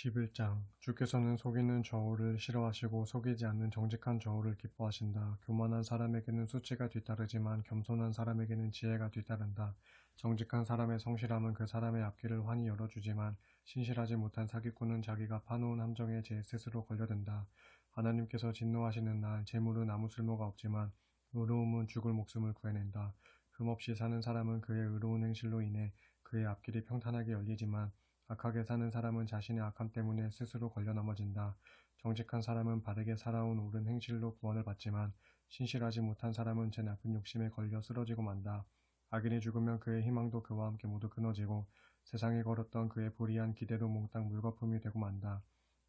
11장 주께서는 속이는 저울을 싫어하시고 속이지 않는 정직한 저울을 기뻐하신다. 교만한 사람에게는 수치가 뒤따르지만 겸손한 사람에게는 지혜가 뒤따른다. 정직한 사람의 성실함은 그 사람의 앞길을 환히 열어주지만 신실하지 못한 사기꾼은 자기가 파놓은 함정에 제 스스로 걸려든다. 하나님께서 진노하시는 날 재물은 아무 쓸모가 없지만 의로움은 죽을 목숨을 구해낸다. 흠없이 사는 사람은 그의 의로운 행실로 인해 그의 앞길이 평탄하게 열리지만 악하게 사는 사람은 자신의 악함 때문에 스스로 걸려 넘어진다. 정직한 사람은 바르게 살아온 옳은 행실로 구원을 받지만 신실하지 못한 사람은 제 나쁜 욕심에 걸려 쓰러지고 만다. 악인이 죽으면 그의 희망도 그와 함께 모두 끊어지고 세상에 걸었던 그의 불의한 기대도 몽땅 물거품이 되고 만다.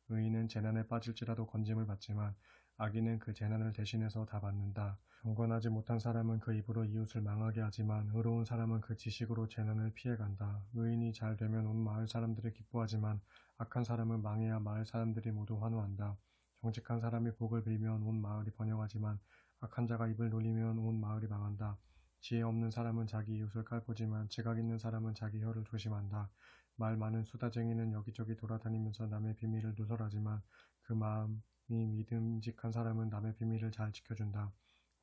의인은 재난에 빠질지라도 건짐을 받지만 악인은 그 재난을 대신해서 다 받는다. 경건하지 못한 사람은 그 입으로 이웃을 망하게 하지만 의로운 사람은 그 지식으로 재난을 피해간다. 의인이 잘 되면 온 마을 사람들이 기뻐하지만 악한 사람은 망해야 마을 사람들이 모두 환호한다. 정직한 사람이 복을 빌면 온 마을이 번영하지만 악한 자가 입을 놀리면 온 마을이 망한다. 지혜 없는 사람은 자기 이웃을 깔보지만 지각 있는 사람은 자기 혀를 조심한다. 말 많은 수다쟁이는 여기저기 돌아다니면서 남의 비밀을 누설하지만 그 마음 이 믿음직한 사람은 남의 비밀을 잘 지켜준다.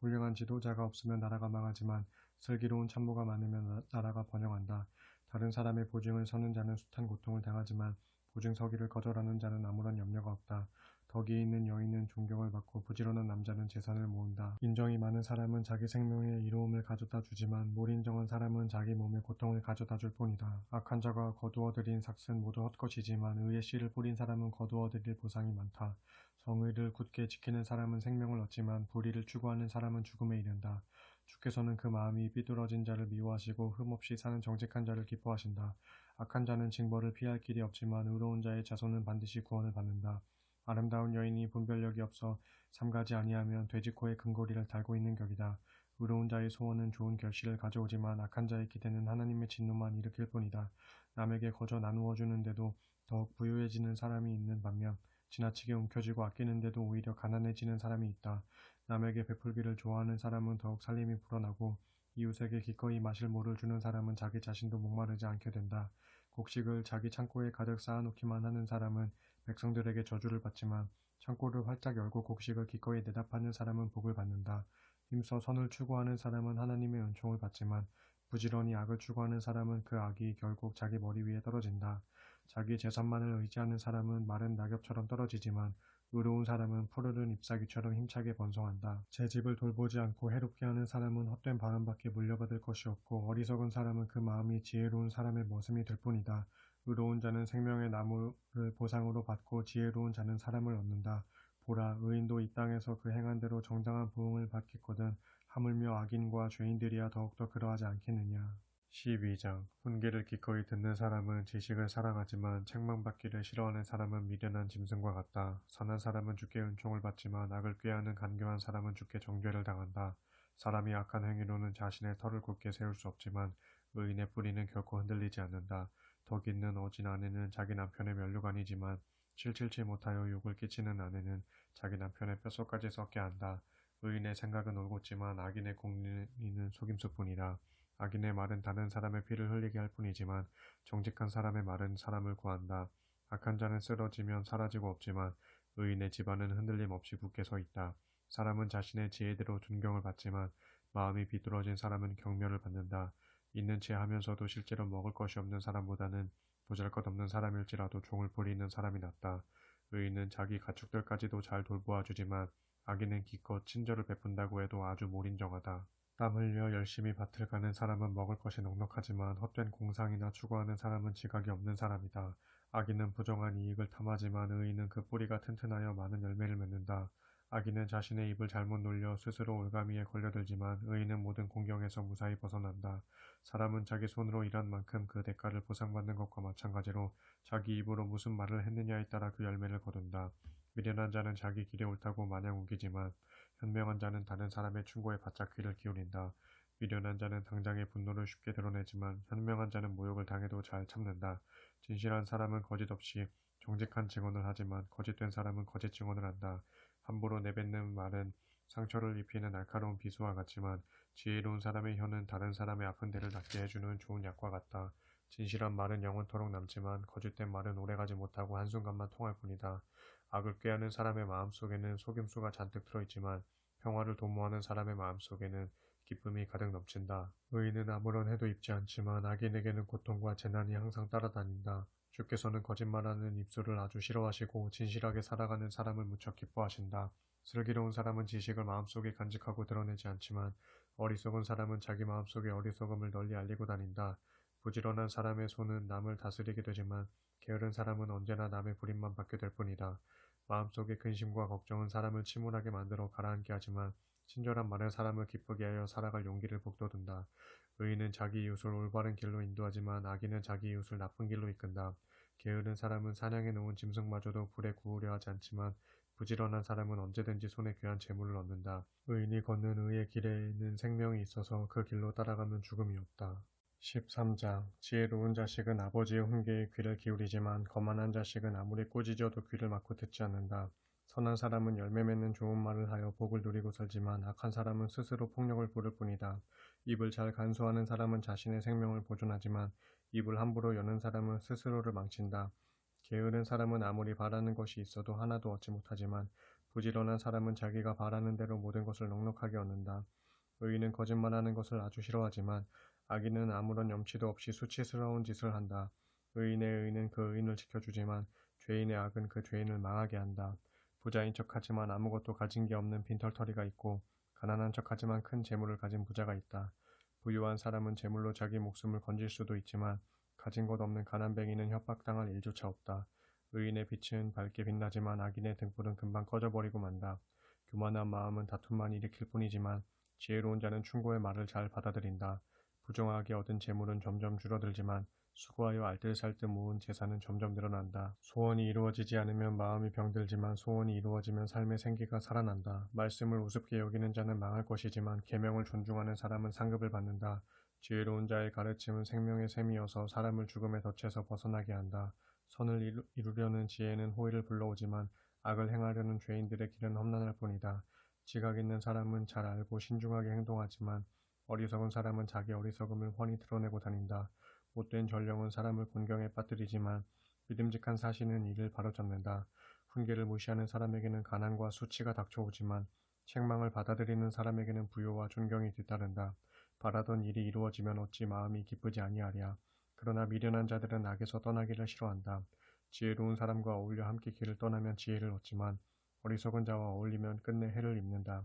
훌륭한 지도자가 없으면 나라가 망하지만 슬기로운 참모가 많으면 나라가 번영한다. 다른 사람의 보증을 서는 자는 숱한 고통을 당하지만 보증 서기를 거절하는 자는 아무런 염려가 없다. 덕이 있는 여인은 존경을 받고 부지런한 남자는 재산을 모은다. 인정이 많은 사람은 자기 생명에 이로움을 가져다 주지만 몰인정한 사람은 자기 몸에 고통을 가져다 줄 뿐이다. 악한 자가 거두어들인 삭은 모두 헛것이지만 의의 씨를 뿌린 사람은 거두어들일 보상이 많다. 정의를 굳게 지키는 사람은 생명을 얻지만 불의를 추구하는 사람은 죽음에 이른다. 주께서는 그 마음이 삐뚤어진 자를 미워하시고 흠없이 사는 정직한 자를 기뻐하신다. 악한 자는 징벌을 피할 길이 없지만 의로운 자의 자손은 반드시 구원을 받는다. 아름다운 여인이 분별력이 없어 삼가지 아니하면 돼지코에 근거리를 달고 있는 격이다. 의로운 자의 소원은 좋은 결실을 가져오지만 악한 자의 기대는 하나님의 진노만 일으킬 뿐이다. 남에게 거저 나누어 주는데도 더욱 부유해지는 사람이 있는 반면 지나치게 움켜쥐고 아끼는데도 오히려 가난해지는 사람이 있다. 남에게 베풀기를 좋아하는 사람은 더욱 살림이 불어나고 이웃에게 기꺼이 마실 물을 주는 사람은 자기 자신도 목마르지 않게 된다. 곡식을 자기 창고에 가득 쌓아놓기만 하는 사람은 백성들에게 저주를 받지만 창고를 활짝 열고 곡식을 기꺼이 내다파는 사람은 복을 받는다. 힘써 선을 추구하는 사람은 하나님의 은총을 받지만 부지런히 악을 추구하는 사람은 그 악이 결국 자기 머리 위에 떨어진다. 자기 재산만을 의지하는 사람은 마른 낙엽처럼 떨어지지만 의로운 사람은 푸르른 잎사귀처럼 힘차게 번성한다. 제 집을 돌보지 않고 해롭게 하는 사람은 헛된 바람밖에 물려받을 것이 없고 어리석은 사람은 그 마음이 지혜로운 사람의 모습이 될 뿐이다. 의로운 자는 생명의 나무를 보상으로 받고 지혜로운 자는 사람을 얻는다. 보라, 의인도 이 땅에서 그 행한 대로 정당한 부흥을 받겠거든 하물며 악인과 죄인들이야 더욱더 그러하지 않겠느냐. 12장 훈계를 기꺼이 듣는 사람은 지식을 사랑하지만 책망받기를 싫어하는 사람은 미련한 짐승과 같다. 선한 사람은 주께 은총을 받지만 악을 꾀하는 간교한 사람은 주께 정죄를 당한다. 사람이 악한 행위로는 자신의 털을 굳게 세울 수 없지만 의인의 뿌리는 결코 흔들리지 않는다. 덕 있는 어진 아내는 자기 남편의 면류관이지만 칠칠치 못하여 욕을 끼치는 아내는 자기 남편의 뼛속까지 썩게 한다. 의인의 생각은 올곧지만 악인의 공리는 속임수뿐이라. 악인의 말은 다른 사람의 피를 흘리게 할 뿐이지만 정직한 사람의 말은 사람을 구한다. 악한 자는 쓰러지면 사라지고 없지만 의인의 집안은 흔들림 없이 굳게 서 있다. 사람은 자신의 지혜대로 존경을 받지만 마음이 비뚤어진 사람은 경멸을 받는다. 있는 채 하면서도 실제로 먹을 것이 없는 사람보다는 보잘것없는 사람일지라도 종을 부리는 사람이 낫다. 의인은 자기 가축들까지도 잘 돌보아 주지만 악인은 기껏 친절을 베푼다고 해도 아주 몰인정하다. 땀 흘려 열심히 밭을 가는 사람은 먹을 것이 넉넉하지만 헛된 공상이나 추구하는 사람은 지각이 없는 사람이다. 악인은 부정한 이익을 탐하지만 의인은 그 뿌리가 튼튼하여 많은 열매를 맺는다. 악인은 자신의 입을 잘못 놀려 스스로 올가미에 걸려들지만 의인은 모든 공경에서 무사히 벗어난다. 사람은 자기 손으로 일한 만큼 그 대가를 보상받는 것과 마찬가지로 자기 입으로 무슨 말을 했느냐에 따라 그 열매를 거둔다. 미련한 자는 자기 길에 옳다고 마냥 우기지만 현명한 자는 다른 사람의 충고에 바짝 귀를 기울인다. 미련한 자는 당장의 분노를 쉽게 드러내지만 현명한 자는 모욕을 당해도 잘 참는다. 진실한 사람은 거짓 없이 정직한 증언을 하지만 거짓된 사람은 거짓 증언을 한다. 함부로 내뱉는 말은 상처를 입히는 날카로운 비수와 같지만 지혜로운 사람의 혀는 다른 사람의 아픈 데를 낫게 해주는 좋은 약과 같다. 진실한 말은 영원토록 남지만 거짓된 말은 오래가지 못하고 한순간만 통할 뿐이다. 악을 꾀하는 사람의 마음 속에는 속임수가 잔뜩 들어있지만 평화를 도모하는 사람의 마음 속에는 기쁨이 가득 넘친다. 의인은 아무런 해도 입지 않지만 악인에게는 고통과 재난이 항상 따라다닌다. 주께서는 거짓말하는 입술을 아주 싫어하시고 진실하게 살아가는 사람을 무척 기뻐하신다. 슬기로운 사람은 지식을 마음속에 간직하고 드러내지 않지만 어리석은 사람은 자기 마음속에 어리석음을 널리 알리고 다닌다. 부지런한 사람의 손은 남을 다스리게 되지만 게으른 사람은 언제나 남의 부림만 받게 될 뿐이다. 마음속의 근심과 걱정은 사람을 침울하게 만들어 가라앉게 하지만 친절한 말은 사람을 기쁘게 하여 살아갈 용기를 북돋운다. 의인은 자기 이웃을 올바른 길로 인도하지만 악인은 자기 이웃을 나쁜 길로 이끈다. 게으른 사람은 사냥해 놓은 짐승마저도 불에 구우려 하지 않지만 부지런한 사람은 언제든지 손에 귀한 재물을 얻는다. 의인이 걷는 의의 길에는 생명이 있어서 그 길로 따라가면 죽음이 없다. 13장 지혜로운 자식은 아버지의 훈계에 귀를 기울이지만 거만한 자식은 아무리 꾸짖어도 귀를 막고 듣지 않는다. 선한 사람은 열매 맺는 좋은 말을 하여 복을 누리고 살지만 악한 사람은 스스로 폭력을 부를 뿐이다. 입을 잘 간수하는 사람은 자신의 생명을 보존하지만 입을 함부로 여는 사람은 스스로를 망친다. 게으른 사람은 아무리 바라는 것이 있어도 하나도 얻지 못하지만 부지런한 사람은 자기가 바라는 대로 모든 것을 넉넉하게 얻는다. 의인은 거짓말하는 것을 아주 싫어하지만 악인은 아무런 염치도 없이 수치스러운 짓을 한다. 의인의 의인은 그 의인을 지켜주지만 죄인의 악은 그 죄인을 망하게 한다. 부자인 척하지만 아무것도 가진 게 없는 빈털터리가 있고 가난한 척하지만 큰 재물을 가진 부자가 있다. 부유한 사람은 재물로 자기 목숨을 건질 수도 있지만 가진 것 없는 가난뱅이는 협박당할 일조차 없다. 의인의 빛은 밝게 빛나지만 악인의 등불은 금방 꺼져버리고 만다. 교만한 마음은 다툼만 일으킬 뿐이지만 지혜로운 자는 충고의 말을 잘 받아들인다. 부정하게 얻은 재물은 점점 줄어들지만 수고하여 알뜰살뜰 모은 재산은 점점 늘어난다. 소원이 이루어지지 않으면 마음이 병들지만 소원이 이루어지면 삶의 생기가 살아난다. 말씀을 우습게 여기는 자는 망할 것이지만 계명을 존중하는 사람은 상급을 받는다. 지혜로운 자의 가르침은 생명의 샘이어서 사람을 죽음의 덫에서 벗어나게 한다. 선을 이루, 이루려는 지혜는 호의를 불러오지만 악을 행하려는 죄인들의 길은 험난할 뿐이다. 지각 있는 사람은 잘 알고 신중하게 행동하지만 어리석은 사람은 자기 어리석음을 훤히 드러내고 다닌다. 못된 전령은 사람을 곤경에 빠뜨리지만 믿음직한 사신은 이를 바로잡는다. 훈계를 무시하는 사람에게는 가난과 수치가 닥쳐오지만 책망을 받아들이는 사람에게는 부요와 존경이 뒤따른다. 바라던 일이 이루어지면 어찌 마음이 기쁘지 아니하랴. 그러나 미련한 자들은 악에서 떠나기를 싫어한다. 지혜로운 사람과 어울려 함께 길을 떠나면 지혜를 얻지만 어리석은 자와 어울리면 끝내 해를 입는다.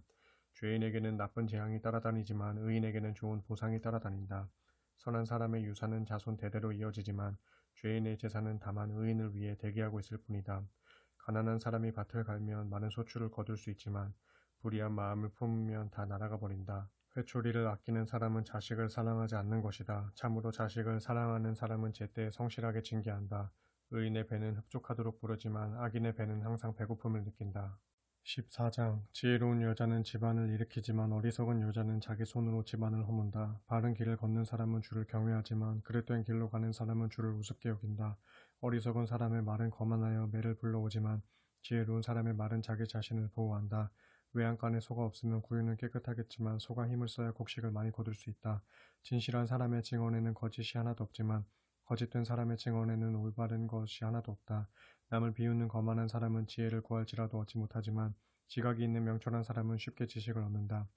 죄인에게는 나쁜 재앙이 따라다니지만 의인에게는 좋은 보상이 따라다닌다. 선한 사람의 유산은 자손 대대로 이어지지만 죄인의 재산은 다만 의인을 위해 대기하고 있을 뿐이다. 가난한 사람이 밭을 갈면 많은 소출을 거둘 수 있지만 불의한 마음을 품으면 다 날아가 버린다. 회초리를 아끼는 사람은 자식을 사랑하지 않는 것이다. 참으로 자식을 사랑하는 사람은 제때 성실하게 징계한다. 의인의 배는 흡족하도록 부르지만 악인의 배는 항상 배고픔을 느낀다. 14장 지혜로운 여자는 집안을 일으키지만 어리석은 여자는 자기 손으로 집안을 허문다. 바른 길을 걷는 사람은 주를 경외하지만 그릇된 길로 가는 사람은 주를 우습게 여긴다. 어리석은 사람의 말은 거만하여 매를 불러오지만 지혜로운 사람의 말은 자기 자신을 보호한다. 외양간에 소가 없으면 구유는 깨끗하겠지만 소가 힘을 써야 곡식을 많이 거둘 수 있다. 진실한 사람의 증언에는 거짓이 하나도 없지만 거짓된 사람의 증언에는 올바른 것이 하나도 없다. 남을 비웃는 거만한 사람은 지혜를 구할지라도 얻지 못하지만 지각이 있는 명철한 사람은 쉽게 지식을 얻는다.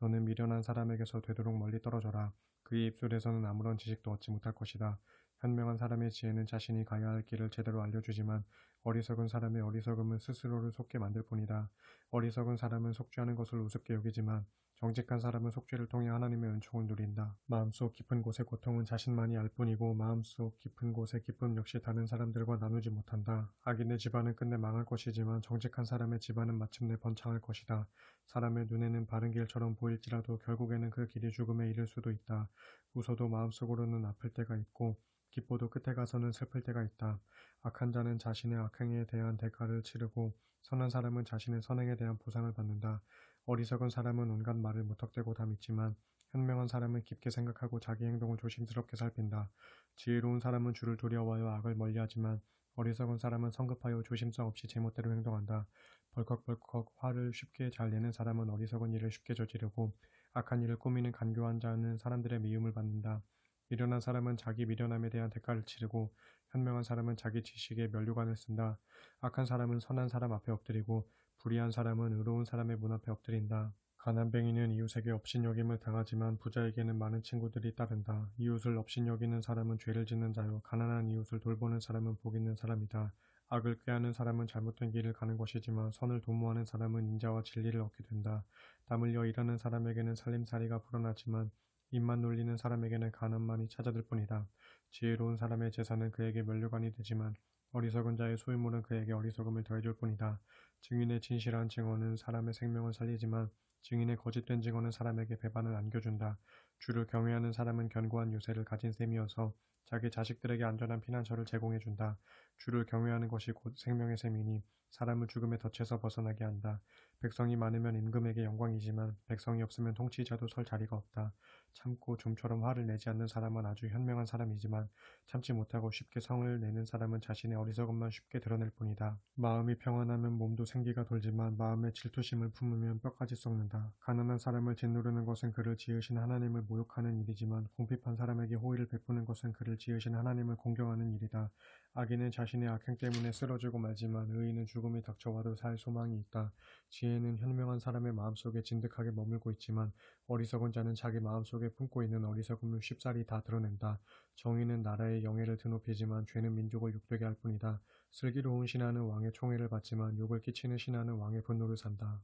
너는 미련한 사람에게서 되도록 멀리 떨어져라. 그의 입술에서는 아무런 지식도 얻지 못할 것이다. 현명한 사람의 지혜는 자신이 가야 할 길을 제대로 알려주지만 어리석은 사람의 어리석음은 스스로를 속게 만들 뿐이다. 어리석은 사람은 속죄하는 것을 우습게 여기지만 정직한 사람은 속죄를 통해 하나님의 은총을 누린다. 마음속 깊은 곳의 고통은 자신만이 알 뿐이고 마음속 깊은 곳의 기쁨 역시 다른 사람들과 나누지 못한다. 악인의 집안은 끝내 망할 것이지만 정직한 사람의 집안은 마침내 번창할 것이다. 사람의 눈에는 바른 길처럼 보일지라도 결국에는 그 길이 죽음에 이를 수도 있다. 웃어도 마음속으로는 아플 때가 있고 기뻐도 끝에 가서는 슬플 때가 있다. 악한 자는 자신의 악행에 대한 대가를 치르고 선한 사람은 자신의 선행에 대한 보상을 받는다. 어리석은 사람은 온갖 말을 무턱대고 다 믿지만 현명한 사람은 깊게 생각하고 자기 행동을 조심스럽게 살핀다. 지혜로운 사람은 주를 두려워하여 악을 멀리하지만 어리석은 사람은 성급하여 조심성 없이 제멋대로 행동한다. 벌컥벌컥 화를 쉽게 잘 내는 사람은 어리석은 일을 쉽게 저지르고 악한 일을 꾸미는 간교한 자는 사람들의 미움을 받는다. 미련한 사람은 자기 미련함에 대한 대가를 치르고 현명한 사람은 자기 지식에 면류관을 쓴다. 악한 사람은 선한 사람 앞에 엎드리고 불의한 사람은 의로운 사람의 문 앞에 엎드린다. 가난뱅이는 이웃에게 업신여김을 당하지만 부자에게는 많은 친구들이 따른다. 이웃을 업신여기는 사람은 죄를 짓는 자요 가난한 이웃을 돌보는 사람은 복 있는 사람이다. 악을 꾀하는 사람은 잘못된 길을 가는 것이지만 선을 도모하는 사람은 인자와 진리를 얻게 된다. 땀 흘려 일하는 사람에게는 살림살이가 불어나지만 입만 놀리는 사람에게는 가난만이 찾아들 뿐이다. 지혜로운 사람의 재산은 그에게 면류관이 되지만 어리석은 자의 소유물은 그에게 어리석음을 더해줄 뿐이다. 증인의 진실한 증언은 사람의 생명을 살리지만 증인의 거짓된 증언은 사람에게 배반을 안겨준다. 주를 경외하는 사람은 견고한 유세를 가진 셈이어서 자기 자식들에게 안전한 피난처를 제공해 준다. 주를 경외하는 것이 곧 생명의 셈이니 사람을 죽음의 덫에서 벗어나게 한다. 백성이 많으면 임금에게 영광이지만 백성이 없으면 통치자도 설 자리가 없다. 참고 좀처럼 화를 내지 않는 사람은 아주 현명한 사람이지만 참지 못하고 쉽게 성을 내는 사람은 자신의 어리석음만 쉽게 드러낼 뿐이다. 마음이 평안하면 몸도 생기가 돌지만 마음에 질투심을 품으면 뼈까지 썩는다. 가난한 사람을 짓누르는 것은 그를 지으신 하나님을 모욕하는 일이지만 궁핍한 사람에게 호의를 베푸는 것은 그를 지으신 하나님을 공경하는 일이다. 악인은 자신의 악행 때문에 쓰러지고 말지만 의인은 죽음이 닥쳐와도 살 소망이 있다. 지혜는 현명한 사람의 마음속에 진득하게 머물고 있지만 어리석은 자는 자기 마음속에 품고 있는 어리석음을 쉽사리 다 드러낸다. 정의는 나라의 영예를 드높이지만 죄는 민족을 욕되게 할 뿐이다. 슬기로운 신하는 왕의 총애를 받지만 욕을 끼치는 신하는 왕의 분노를 산다.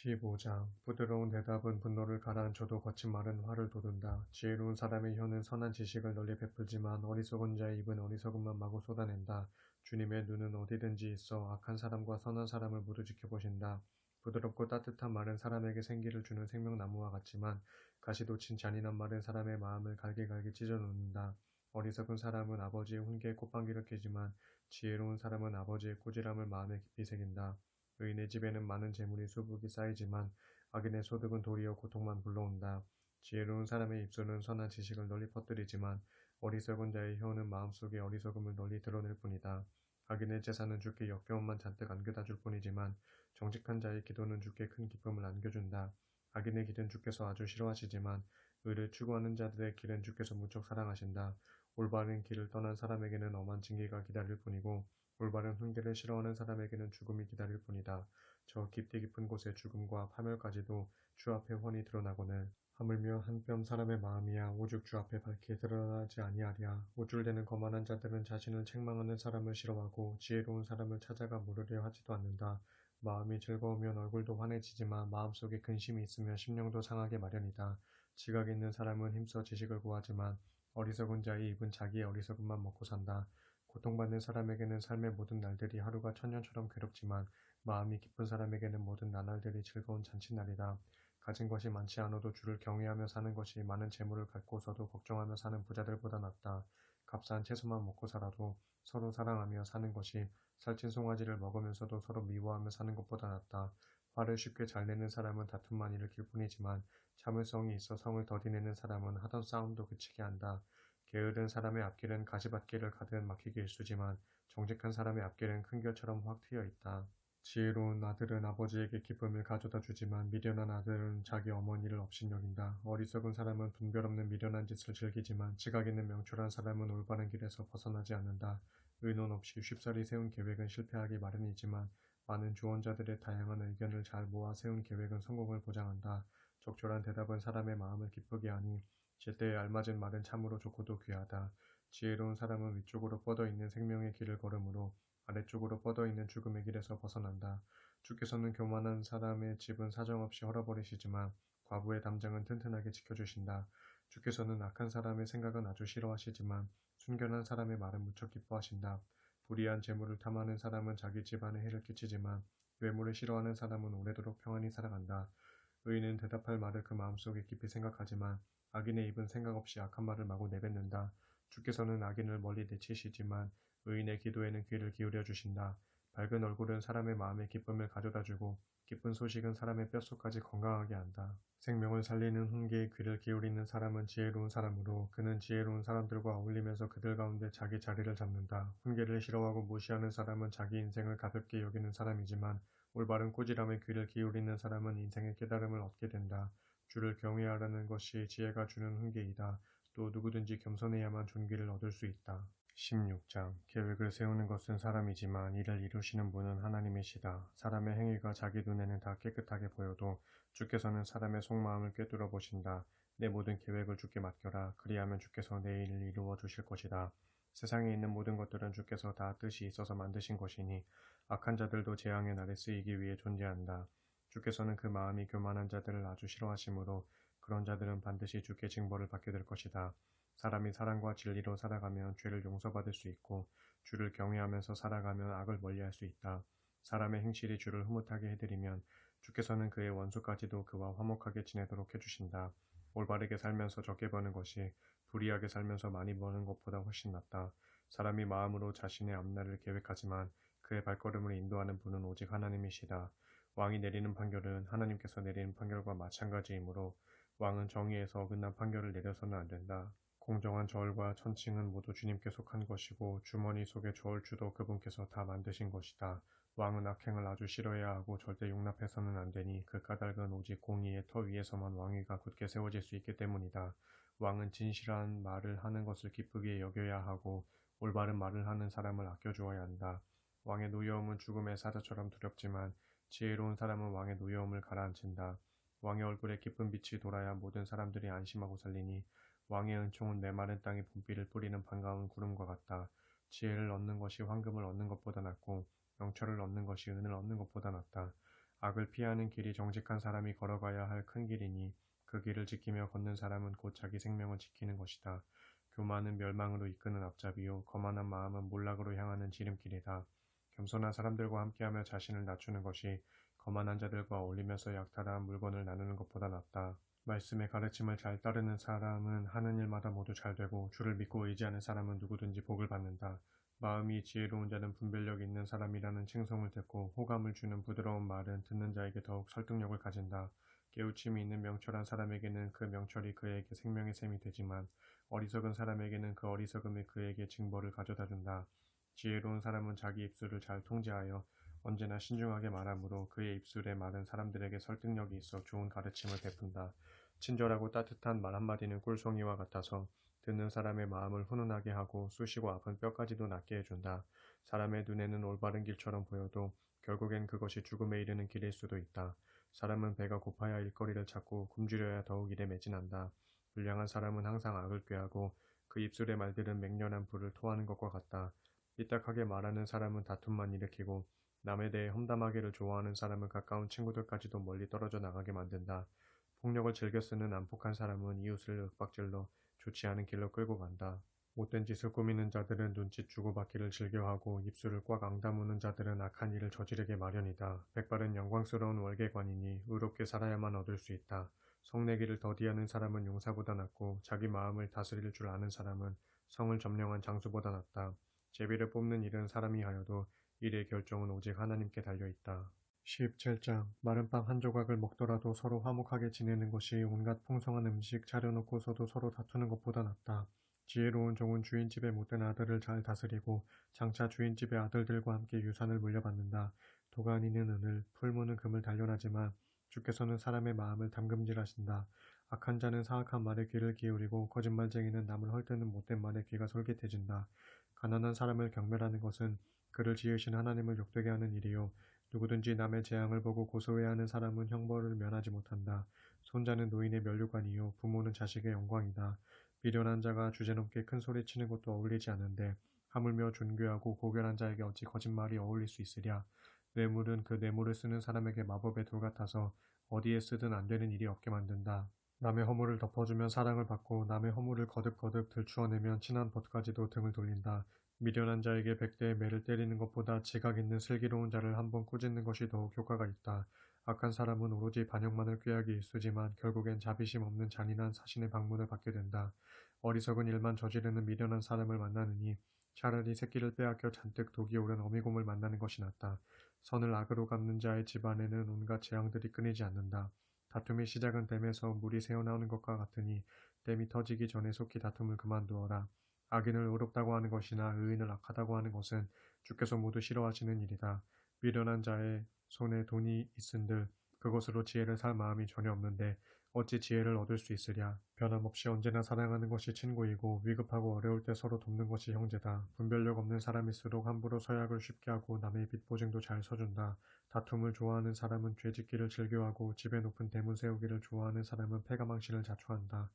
15장 부드러운 대답은 분노를 가라앉혀도 거친 말은 화를 돋운다. 지혜로운 사람의 혀는 선한 지식을 널리 베풀지만 어리석은 자의 입은 어리석음만 마구 쏟아낸다. 주님의 눈은 어디든지 있어 악한 사람과 선한 사람을 모두 지켜보신다. 부드럽고 따뜻한 말은 사람에게 생기를 주는 생명나무와 같지만 가시도 친 잔인한 말은 사람의 마음을 갈기갈기 찢어놓는다. 어리석은 사람은 아버지의 훈계에 꽃방귀를 뀌지만 지혜로운 사람은 아버지의 꾸지람을 마음에 깊이 새긴다. 의인의 집에는 많은 재물이 수북이 쌓이지만 악인의 소득은 도리어 고통만 불러온다. 지혜로운 사람의 입술은 선한 지식을 널리 퍼뜨리지만 어리석은 자의 혀는 마음속에 어리석음을 널리 드러낼 뿐이다. 악인의 재산은 주께 역겨움만 잔뜩 안겨다 줄 뿐이지만 정직한 자의 기도는 주께 큰 기쁨을 안겨준다. 악인의 길은 주께서 아주 싫어하시지만 의를 추구하는 자들의 길은 주께서 무척 사랑하신다. 올바른 길을 떠난 사람에게는 엄한 징계가 기다릴 뿐이고 올바른 훈계를 싫어하는 사람에게는 죽음이 기다릴 뿐이다. 저 깊디 깊은 곳의 죽음과 파멸까지도 주 앞에 훤히 드러나거늘 하물며 한 뼘 사람의 마음이야 오죽 주 앞에 밝게 드러나지 아니하랴. 우쭐대는 거만한 자들은 자신을 책망하는 사람을 싫어하고 지혜로운 사람을 찾아가 물으려 하지도 않는다. 마음이 즐거우면 얼굴도 환해지지만 마음속에 근심이 있으면 심령도 상하게 마련이다. 지각 있는 사람은 힘써 지식을 구하지만 어리석은 자의 입은 자기의 어리석음만 먹고 산다. 고통받는 사람에게는 삶의 모든 날들이 하루가 천년처럼 괴롭지만 마음이 기쁜 사람에게는 모든 나날들이 즐거운 잔칫날이다. 가진 것이 많지 않아도 주를 경외하며 사는 것이 많은 재물을 갖고서도 걱정하며 사는 부자들보다 낫다. 값싼 채소만 먹고 살아도 서로 사랑하며 사는 것이 살찐 송아지를 먹으면서도 서로 미워하며 사는 것보다 낫다. 화를 쉽게 잘 내는 사람은 다툼만 일으킬 뿐이지만 참을성이 있어 성을 더디내는 사람은 하던 싸움도 그치게 한다. 게으른 사람의 앞길은 가시밭길을 가득 막히기 일쑤지만 정직한 사람의 앞길은 큰 결처럼 확 트여 있다. 지혜로운 아들은 아버지에게 기쁨을 가져다 주지만 미련한 아들은 자기 어머니를 업신여긴다. 어리석은 사람은 분별 없는 미련한 짓을 즐기지만 지각 있는 명철한 사람은 올바른 길에서 벗어나지 않는다. 의논 없이 쉽사리 세운 계획은 실패하기 마련이지만 많은 조언자들의 다양한 의견을 잘 모아 세운 계획은 성공을 보장한다. 적절한 대답은 사람의 마음을 기쁘게 하니 제때에 알맞은 말은 참으로 좋고도 귀하다. 지혜로운 사람은 위쪽으로 뻗어 있는 생명의 길을 걸으므로 아래쪽으로 뻗어 있는 죽음의 길에서 벗어난다. 주께서는 교만한 사람의 집은 사정없이 헐어버리시지만 과부의 담장은 튼튼하게 지켜주신다. 주께서는 악한 사람의 생각은 아주 싫어하시지만 순결한 사람의 말은 무척 기뻐하신다. 불의한 재물을 탐하는 사람은 자기 집안에 해를 끼치지만 외모를 싫어하는 사람은 오래도록 평안히 살아간다. 의인은 대답할 말을 그 마음속에 깊이 생각하지만 악인의 입은 생각 없이 악한 말을 마구 내뱉는다. 주께서는 악인을 멀리 내치시지만 의인의 기도에는 귀를 기울여 주신다. 밝은 얼굴은 사람의 마음에 기쁨을 가져다 주고 기쁜 소식은 사람의 뼛속까지 건강하게 한다. 생명을 살리는 훈계에 귀를 기울이는 사람은 지혜로운 사람으로 그는 지혜로운 사람들과 어울리면서 그들 가운데 자기 자리를 잡는다. 훈계를 싫어하고 무시하는 사람은 자기 인생을 가볍게 여기는 사람이지만 올바른 꾸지람에 귀를 기울이는 사람은 인생의 깨달음을 얻게 된다. 주를 경외하라는 것이 지혜가 주는 훈계이다. 또 누구든지 겸손해야만 존귀를 얻을 수 있다. 16장 계획을 세우는 것은 사람이지만 이를 이루시는 분은 하나님이시다. 사람의 행위가 자기 눈에는 다 깨끗하게 보여도 주께서는 사람의 속마음을 꿰뚫어 보신다. 내 모든 계획을 주께 맡겨라. 그리하면 주께서 내 일을 이루어 주실 것이다. 세상에 있는 모든 것들은 주께서 다 뜻이 있어서 만드신 것이니 악한 자들도 재앙의 날에 쓰이기 위해 존재한다. 주께서는 그 마음이 교만한 자들을 아주 싫어하시므로 그런 자들은 반드시 주께 징벌을 받게 될 것이다. 사람이 사랑과 진리로 살아가면 죄를 용서받을 수 있고 주를 경외하면서 살아가면 악을 멀리할 수 있다. 사람의 행실이 주를 흐뭇하게 해드리면 주께서는 그의 원수까지도 그와 화목하게 지내도록 해주신다. 올바르게 살면서 적게 버는 것이 불의하게 살면서 많이 버는 것보다 훨씬 낫다. 사람이 마음으로 자신의 앞날을 계획하지만 그의 발걸음을 인도하는 분은 오직 하나님이시다. 왕이 내리는 판결은 하나님께서 내리는 판결과 마찬가지이므로 왕은 정의에서 어긋난 판결을 내려서는 안 된다. 공정한 저울과 천칭은 모두 주님께 속한 것이고 주머니 속의 저울추도 그분께서 다 만드신 것이다. 왕은 악행을 아주 싫어해야 하고 절대 용납해서는 안 되니 그 까닭은 오직 공의의 터 위에서만 왕위가 굳게 세워질 수 있기 때문이다. 왕은 진실한 말을 하는 것을 기쁘게 여겨야 하고 올바른 말을 하는 사람을 아껴주어야 한다. 왕의 노여움은 죽음의 사자처럼 두렵지만 지혜로운 사람은 왕의 노여움을 가라앉힌다. 왕의 얼굴에 기쁜 빛이 돌아야 모든 사람들이 안심하고 살리니 왕의 은총은 메마른 땅에 봄비를 뿌리는 반가운 구름과 같다. 지혜를 얻는 것이 황금을 얻는 것보다 낫고 명철을 얻는 것이 은을 얻는 것보다 낫다. 악을 피하는 길이 정직한 사람이 걸어가야 할 큰 길이니 그 길을 지키며 걷는 사람은 곧 자기 생명을 지키는 것이다. 교만은 멸망으로 이끄는 앞잡이요 거만한 마음은 몰락으로 향하는 지름길이다. 겸손한 사람들과 함께하며 자신을 낮추는 것이 거만한 자들과 어울리면서 약탈한 물건을 나누는 것보다 낫다. 말씀의 가르침을 잘 따르는 사람은 하는 일마다 모두 잘 되고 주를 믿고 의지하는 사람은 누구든지 복을 받는다. 마음이 지혜로운 자는 분별력 있는 사람이라는 칭송을 듣고 호감을 주는 부드러운 말은 듣는 자에게 더욱 설득력을 가진다. 깨우침이 있는 명철한 사람에게는 그 명철이 그에게 생명의 셈이 되지만 어리석은 사람에게는 그 어리석음이 그에게 징벌을 가져다 준다. 지혜로운 사람은 자기 입술을 잘 통제하여 언제나 신중하게 말하므로 그의 입술에 많은 사람들에게 설득력이 있어 좋은 가르침을 베푼다. 친절하고 따뜻한 말 한마디는 꿀송이와 같아서 듣는 사람의 마음을 훈훈하게 하고 쑤시고 아픈 뼈까지도 낫게 해준다. 사람의 눈에는 올바른 길처럼 보여도 결국엔 그것이 죽음에 이르는 길일 수도 있다. 사람은 배가 고파야 일거리를 찾고 굶주려야 더욱 일에 매진한다. 불량한 사람은 항상 악을 꾀하고 그 입술의 말들은 맹렬한 불을 토하는 것과 같다. 삐딱하게 말하는 사람은 다툼만 일으키고 남에 대해 험담하기를 좋아하는 사람은 가까운 친구들까지도 멀리 떨어져 나가게 만든다. 폭력을 즐겨 쓰는 안폭한 사람은 이웃을 윽박질러 좋지 않은 길로 끌고 간다. 못된 짓을 꾸미는 자들은 눈짓 주고받기를 즐겨하고 입술을 꽉 앙다무는 자들은 악한 일을 저지르게 마련이다. 백발은 영광스러운 월계관이니 의롭게 살아야만 얻을 수 있다. 성내기를 더디하는 사람은 용사보다 낫고 자기 마음을 다스릴 줄 아는 사람은 성을 점령한 장수보다 낫다. 제비를 뽑는 일은 사람이 하여도 일의 결정은 오직 하나님께 달려있다. 17장 마른 빵 한 조각을 먹더라도 서로 화목하게 지내는 것이 온갖 풍성한 음식 차려놓고서도 서로 다투는 것보다 낫다. 지혜로운 종은 주인집의 못된 아들을 잘 다스리고 장차 주인집의 아들들과 함께 유산을 물려받는다. 도가니는 은을, 풀무는 금을 단련하지만 주께서는 사람의 마음을 담금질하신다. 악한 자는 사악한 말에 귀를 기울이고 거짓말쟁이는 남을 헐뜯는 못된 말에 귀가 솔깃해진다. 가난한 사람을 경멸하는 것은 그를 지으신 하나님을 욕되게 하는 일이요 누구든지 남의 재앙을 보고 고소해하는 사람은 형벌을 면하지 못한다. 손자는 노인의 면류관이요 부모는 자식의 영광이다. 미련한 자가 주제넘게 큰 소리 치는 것도 어울리지 않은데 하물며 존귀하고 고결한 자에게 어찌 거짓말이 어울릴 수 있으랴. 뇌물은 그 뇌물을 쓰는 사람에게 마법의 돌 같아서 어디에 쓰든 안 되는 일이 없게 만든다. 남의 허물을 덮어주면 사랑을 받고 남의 허물을 거듭거듭 들추어내면 친한 벗까지도 등을 돌린다. 미련한 자에게 백대의 매를 때리는 것보다 지각 있는 슬기로운 자를 한번 꾸짖는 것이 더욱 효과가 있다. 악한 사람은 오로지 반역만을 꾀하기 일쑤지만 결국엔 자비심 없는 잔인한 사신의 방문을 받게 된다. 어리석은 일만 저지르는 미련한 사람을 만나느니 차라리 새끼를 빼앗겨 잔뜩 독이 오른 어미곰을 만나는 것이 낫다. 선을 악으로 갚는 자의 집안에는 온갖 재앙들이 끊이지 않는다. 다툼의 시작은 댐에서 물이 새어나오는 것과 같으니 댐이 터지기 전에 속히 다툼을 그만두어라. 악인을 의롭다고 하는 것이나 의인을 악하다고 하는 것은 주께서 모두 싫어하시는 일이다. 미련한 자의 손에 돈이 있은들 그것으로 지혜를 살 마음이 전혀 없는데 어찌 지혜를 얻을 수 있으랴. 변함없이 언제나 사랑하는 것이 친구이고 위급하고 어려울 때 서로 돕는 것이 형제다. 분별력 없는 사람일수록 함부로 서약을 쉽게 하고 남의 빚 보증도 잘 서준다. 다툼을 좋아하는 사람은 죄짓기를 즐겨하고 집에 높은 대문 세우기를 좋아하는 사람은 패가망신을 자초한다.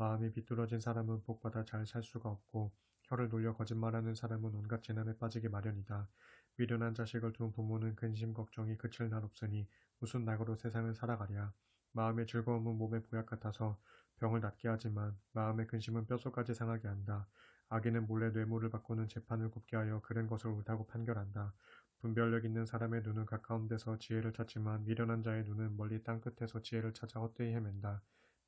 마음이 비뚤어진 사람은 복받아 잘 살 수가 없고 혀를 놀려 거짓말하는 사람은 온갖 재난에 빠지기 마련이다. 미련한 자식을 둔 부모는 근심 걱정이 그칠 날 없으니 무슨 낙으로 세상을 살아가랴. 마음의 즐거움은 몸의 보약 같아서 병을 낫게 하지만 마음의 근심은 뼛속까지 상하게 한다. 악인은 몰래 뇌물을 받고는 재판을 굽게 하여 그런 것을 옳다고 판결한다. 분별력 있는 사람의 눈은 가까운 데서 지혜를 찾지만 미련한 자의 눈은 멀리 땅끝에서 지혜를 찾아 헛되이 헤맨다.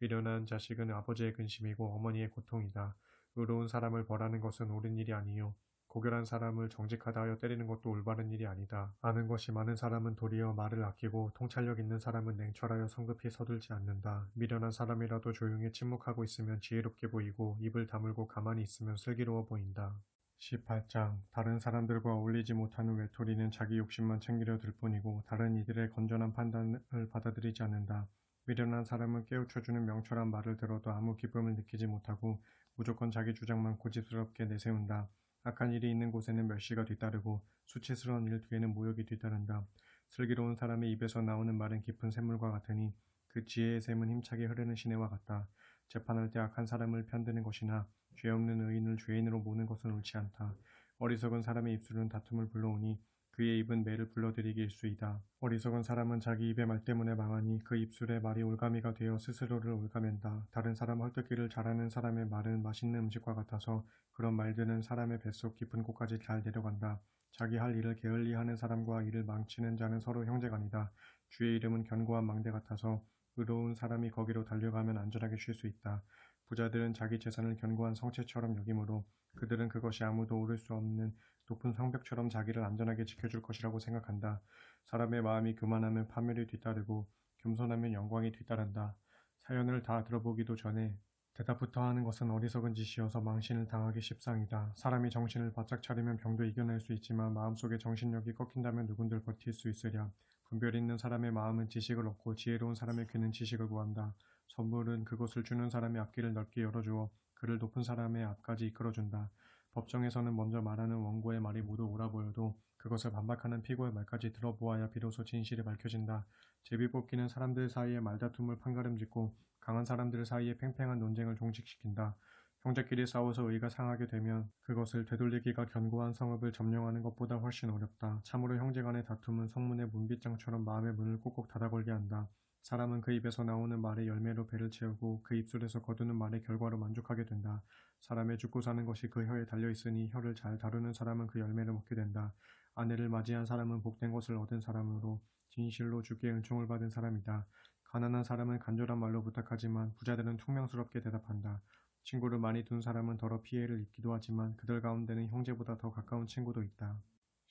미련한 자식은 아버지의 근심이고 어머니의 고통이다. 의로운 사람을 벌하는 것은 옳은 일이 아니요 고결한 사람을 정직하다 하여 때리는 것도 올바른 일이 아니다. 아는 것이 많은 사람은 도리어 말을 아끼고 통찰력 있는 사람은 냉철하여 성급히 서둘지 않는다. 미련한 사람이라도 조용히 침묵하고 있으면 지혜롭게 보이고 입을 다물고 가만히 있으면 슬기로워 보인다. 18장 다른 사람들과 어울리지 못하는 외톨이는 자기 욕심만 챙기려 들 뿐이고 다른 이들의 건전한 판단을 받아들이지 않는다. 미련한 사람은 깨우쳐주는 명철한 말을 들어도 아무 기쁨을 느끼지 못하고 무조건 자기 주장만 고집스럽게 내세운다. 악한 일이 있는 곳에는 멸시가 뒤따르고 수치스러운 일 뒤에는 모욕이 뒤따른다. 슬기로운 사람의 입에서 나오는 말은 깊은 샘물과 같으니 그 지혜의 샘은 힘차게 흐르는 시내와 같다. 재판할 때 악한 사람을 편드는 것이나 죄 없는 의인을 죄인으로 모는 것은 옳지 않다. 어리석은 사람의 입술은 다툼을 불러오니 그의 입은 매를 불러들이기 일수이다. 어리석은 사람은 자기 입의 말 때문에 망하니 그 입술의 말이 올가미가 되어 스스로를 올가맨다. 다른 사람 헐뜯기를 잘하는 사람의 말은 맛있는 음식과 같아서 그런 말들은 사람의 뱃속 깊은 곳까지 잘 내려간다. 자기 할 일을 게을리 하는 사람과 일을 망치는 자는 서로 형제간이다. 주의 이름은 견고한 망대 같아서 의로운 사람이 거기로 달려가면 안전하게 쉴 수 있다. 부자들은 자기 재산을 견고한 성체처럼 여기므로 그들은 그것이 아무도 오를 수 없는 높은 성벽처럼 자기를 안전하게 지켜줄 것이라고 생각한다. 사람의 마음이 교만하면 파멸이 뒤따르고 겸손하면 영광이 뒤따른다. 사연을 다 들어보기도 전에 대답부터 하는 것은 어리석은 짓이어서 망신을 당하기 십상이다. 사람이 정신을 바짝 차리면 병도 이겨낼 수 있지만 마음속에 정신력이 꺾인다면 누군들 버틸 수 있으랴. 분별 있는 사람의 마음은 지식을 얻고 지혜로운 사람의 귀는 지식을 구한다. 선물은 그것을 주는 사람의 앞길을 넓게 열어주어 그를 높은 사람의 앞까지 이끌어준다. 법정에서는 먼저 말하는 원고의 말이 모두 옳아 보여도 그것을 반박하는 피고의 말까지 들어보아야 비로소 진실이 밝혀진다. 제비 뽑기는 사람들 사이의 말다툼을 판가름짓고 강한 사람들 사이의 팽팽한 논쟁을 종식시킨다. 형제끼리 싸워서 의가 상하게 되면 그것을 되돌리기가 견고한 성읍을 점령하는 것보다 훨씬 어렵다. 참으로 형제 간의 다툼은 성문의 문빗장처럼 마음의 문을 꼭꼭 닫아 걸게 한다. 사람은 그 입에서 나오는 말의 열매로 배를 채우고 그 입술에서 거두는 말의 결과로 만족하게 된다. 사람의 죽고 사는 것이 그 혀에 달려 있으니 혀를 잘 다루는 사람은 그 열매를 먹게 된다. 아내를 맞이한 사람은 복된 것을 얻은 사람으로 진실로 주께 은총을 받은 사람이다. 가난한 사람은 간절한 말로 부탁하지만 부자들은 퉁명스럽게 대답한다. 친구를 많이 둔 사람은 더러 피해를 입기도 하지만 그들 가운데는 형제보다 더 가까운 친구도 있다.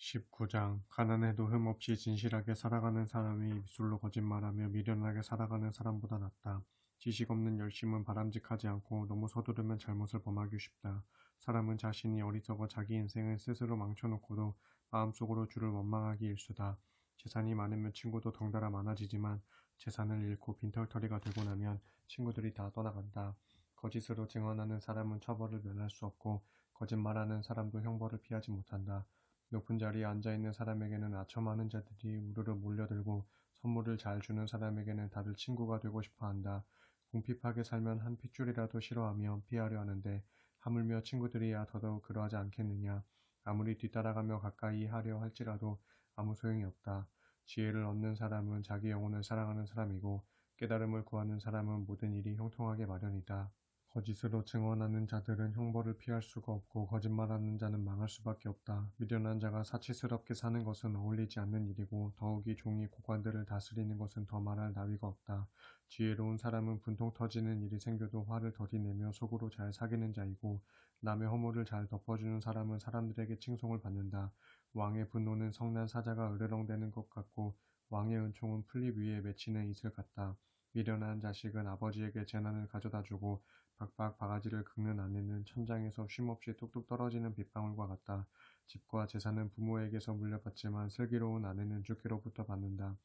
19장 가난해도 흠없이 진실하게 살아가는 사람이 입술로 거짓말하며 미련하게 살아가는 사람보다 낫다. 지식 없는 열심은 바람직하지 않고 너무 서두르면 잘못을 범하기 쉽다. 사람은 자신이 어리석어 자기 인생을 스스로 망쳐놓고도 마음속으로 주를 원망하기 일수다. 재산이 많으면 친구도 덩달아 많아지지만 재산을 잃고 빈털터리가 되고 나면 친구들이 다 떠나간다. 거짓으로 증언하는 사람은 처벌을 면할 수 없고 거짓말하는 사람도 형벌을 피하지 못한다. 높은 자리에 앉아 있는 사람에게는 아첨하는 자들이 우르르 몰려들고 선물을 잘 주는 사람에게는 다들 친구가 되고 싶어 한다. 궁핍하게 살면 한 핏줄이라도 싫어하며 피하려 하는데 하물며 친구들이야 더더욱 그러하지 않겠느냐. 아무리 뒤따라가며 가까이 하려 할지라도 아무 소용이 없다. 지혜를 얻는 사람은 자기 영혼을 사랑하는 사람이고 깨달음을 구하는 사람은 모든 일이 형통하게 마련이다. 거짓으로 증언하는 자들은 형벌을 피할 수가 없고 거짓말하는 자는 망할 수밖에 없다. 미련한 자가 사치스럽게 사는 것은 어울리지 않는 일이고 더욱이 종이 고관들을 다스리는 것은 더 말할 나위가 없다. 지혜로운 사람은 분통 터지는 일이 생겨도 화를 더디 내며 속으로 잘 사귀는 자이고 남의 허물을 잘 덮어주는 사람은 사람들에게 칭송을 받는다. 왕의 분노는 성난 사자가 으르렁대는 것 같고 왕의 은총은 풀잎 위에 맺히는 이슬 같다. 미련한 자식은 아버지에게 재난을 가져다 주고 박박 바가지를 긁는 아내는 천장에서 쉼없이 뚝뚝 떨어지는 빗방울과 같다. 집과 재산은 부모에게서 물려받지만 슬기로운 아내는 주께로부터 받는다.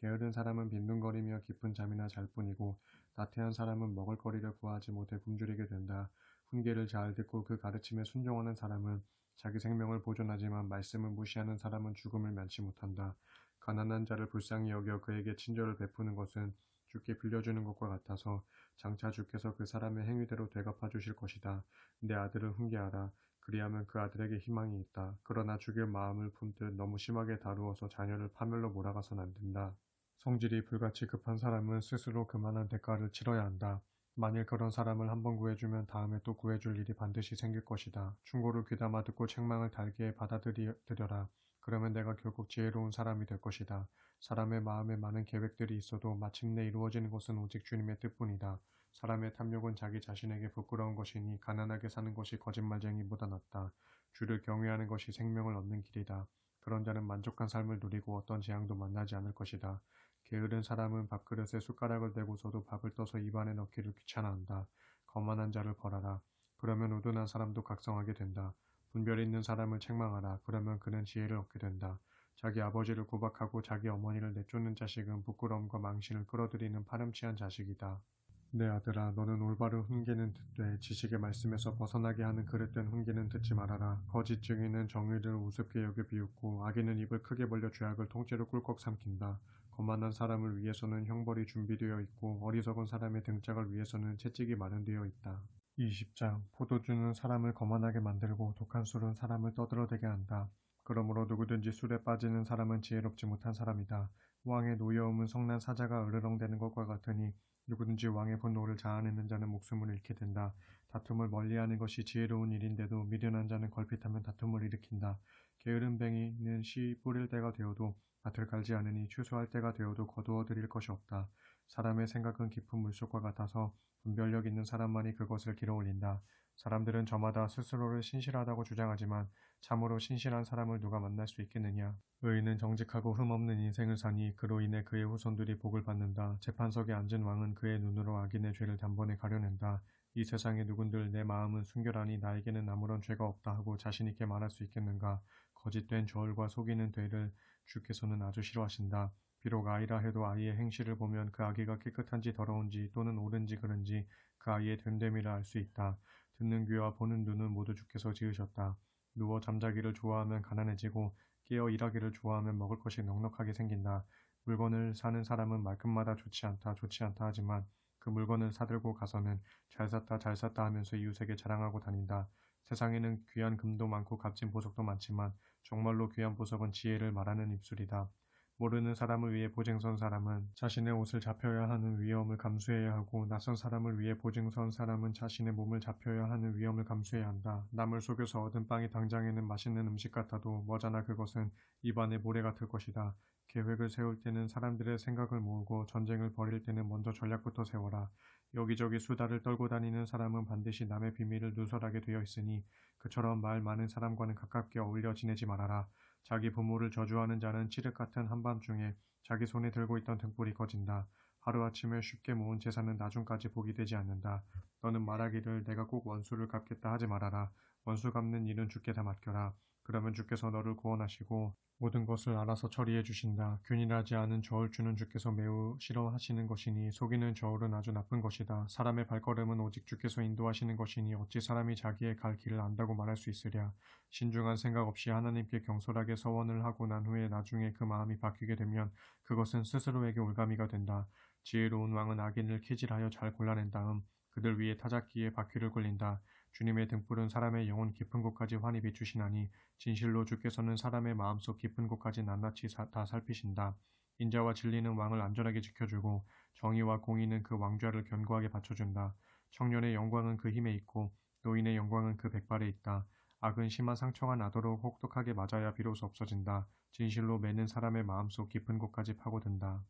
게으른 사람은 빈둥거리며 깊은 잠이나 잘 뿐이고 나태한 사람은 먹을거리를 구하지 못해 굶주리게 된다. 훈계를 잘 듣고 그 가르침에 순종하는 사람은 자기 생명을 보존하지만 말씀을 무시하는 사람은 죽음을 면치 못한다. 가난한 자를 불쌍히 여겨 그에게 친절을 베푸는 것은 주께 빌려주는 것과 같아서 장차 주께서 그 사람의 행위대로 되갚아 주실 것이다. 내 아들을 훈계하라. 그리하면 그 아들에게 희망이 있다. 그러나 죽일 마음을 품듯 너무 심하게 다루어서 자녀를 파멸로 몰아가선 안 된다. 성질이 불같이 급한 사람은 스스로 그만한 대가를 치러야 한다. 만일 그런 사람을 한번 구해주면 다음에 또 구해줄 일이 반드시 생길 것이다. 충고를 귀담아 듣고 책망을 달게 받아들여라. 그러면 내가 결국 지혜로운 사람이 될 것이다. 사람의 마음에 많은 계획들이 있어도 마침내 이루어지는 것은 오직 주님의 뜻뿐이다. 사람의 탐욕은 자기 자신에게 부끄러운 것이니 가난하게 사는 것이 거짓말쟁이보다 낫다. 주를 경외하는 것이 생명을 얻는 길이다. 그런 자는 만족한 삶을 누리고 어떤 재앙도 만나지 않을 것이다. 게으른 사람은 밥그릇에 숟가락을 대고서도 밥을 떠서 입안에 넣기를 귀찮아한다. 거만한 자를 벌하라. 그러면 우둔한 사람도 각성하게 된다. 분별 있는 사람을 책망하라. 그러면 그는 지혜를 얻게 된다. 자기 아버지를 구박하고 자기 어머니를 내쫓는 자식은 부끄러움과 망신을 끌어들이는 파렴치한 자식이다. 내 아들아 너는 올바른 훈계는 듣되 지식의 말씀에서 벗어나게 하는 그릇된 훈계는 듣지 말아라. 거짓 증인은 정의를 우습게 여겨 비웃고 악인은 입을 크게 벌려 죄악을 통째로 꿀꺽 삼킨다. 거만한 사람을 위해서는 형벌이 준비되어 있고 어리석은 사람의 등짝을 위해서는 채찍이 마련되어 있다. 20장 포도주는 사람을 거만하게 만들고 독한 술은 사람을 떠들어대게 한다. 그러므로 누구든지 술에 빠지는 사람은 지혜롭지 못한 사람이다. 왕의 노여움은 성난 사자가 으르렁대는 것과 같으니 누구든지 왕의 분노를 자아내는 자는 목숨을 잃게 된다. 다툼을 멀리하는 것이 지혜로운 일인데도 미련한 자는 걸핏하면 다툼을 일으킨다. 게으른 뱅이는 씨 뿌릴 때가 되어도 밭을 갈지 않으니 추수할 때가 되어도 거두어 드릴 것이 없다. 사람의 생각은 깊은 물속과 같아서 분별력 있는 사람만이 그것을 길어 올린다. 사람들은 저마다 스스로를 신실하다고 주장하지만 참으로 신실한 사람을 누가 만날 수 있겠느냐. 의인은 정직하고 흠없는 인생을 사니 그로 인해 그의 후손들이 복을 받는다. 재판석에 앉은 왕은 그의 눈으로 악인의 죄를 단번에 가려낸다. 이 세상의 누군들 내 마음은 순결하니 나에게는 아무런 죄가 없다 하고 자신있게 말할 수 있겠는가. 거짓된 저울과 속이는 되를 주께서는 아주 싫어하신다. 비록 아이라 해도 아이의 행실을 보면 그 아기가 깨끗한지 더러운지 또는 옳은지 그른지 그 아이의 됨됨이라 알 수 있다. 듣는 귀와 보는 눈은 모두 주께서 지으셨다. 누워 잠자기를 좋아하면 가난해지고 깨어 일하기를 좋아하면 먹을 것이 넉넉하게 생긴다. 물건을 사는 사람은 말끝마다 좋지 않다 좋지 않다 하지만 그 물건을 사들고 가서는 잘 샀다 잘 샀다 하면서 이웃에게 자랑하고 다닌다. 세상에는 귀한 금도 많고 값진 보석도 많지만 정말로 귀한 보석은 지혜를 말하는 입술이다. 모르는 사람을 위해 보증선 사람은 자신의 옷을 잡혀야 하는 위험을 감수해야 하고 낯선 사람을 위해 보증선 사람은 자신의 몸을 잡혀야 하는 위험을 감수해야 한다. 남을 속여서 얻은 빵이 당장에는 맛있는 음식 같아도 머자나 그것은 입안에 모래 같을 것이다. 계획을 세울 때는 사람들의 생각을 모으고 전쟁을 벌일 때는 먼저 전략부터 세워라. 여기저기 수다를 떨고 다니는 사람은 반드시 남의 비밀을 누설하게 되어 있으니 그처럼 말 많은 사람과는 가깝게 어울려 지내지 말아라. 자기 부모를 저주하는 자는 칠흑 같은 한밤중에 자기 손에 들고 있던 등불이 꺼진다. 하루아침에 쉽게 모은 재산은 나중까지 복이 되지 않는다. 너는 말하기를 내가 꼭 원수를 갚겠다 하지 말아라. 원수 갚는 일은 주께 다 맡겨라. 그러면 주께서 너를 구원하시고 모든 것을 알아서 처리해 주신다. 균일하지 않은 저울 주는 주께서 매우 싫어하시는 것이니 속이는 저울은 아주 나쁜 것이다. 사람의 발걸음은 오직 주께서 인도하시는 것이니 어찌 사람이 자기의 갈 길을 안다고 말할 수 있으랴. 신중한 생각 없이 하나님께 경솔하게 서원을 하고 난 후에 나중에 그 마음이 바뀌게 되면 그것은 스스로에게 올가미가 된다. 지혜로운 왕은 악인을 키질하여 잘 골라낸 다음 그들 위에 타작기에 바퀴를 굴린다. 주님의 등불은 사람의 영혼 깊은 곳까지 환히 비추시나니 진실로 주께서는 사람의 마음속 깊은 곳까지 낱낱이 사, 다 살피신다. 인자와 진리는 왕을 안전하게 지켜주고 정의와 공의는 그 왕좌를 견고하게 받쳐준다. 청년의 영광은 그 힘에 있고 노인의 영광은 그 백발에 있다. 악은 심한 상처가 나도록 혹독하게 맞아야 비로소 없어진다. 진실로 매는 사람의 마음속 깊은 곳까지 파고든다.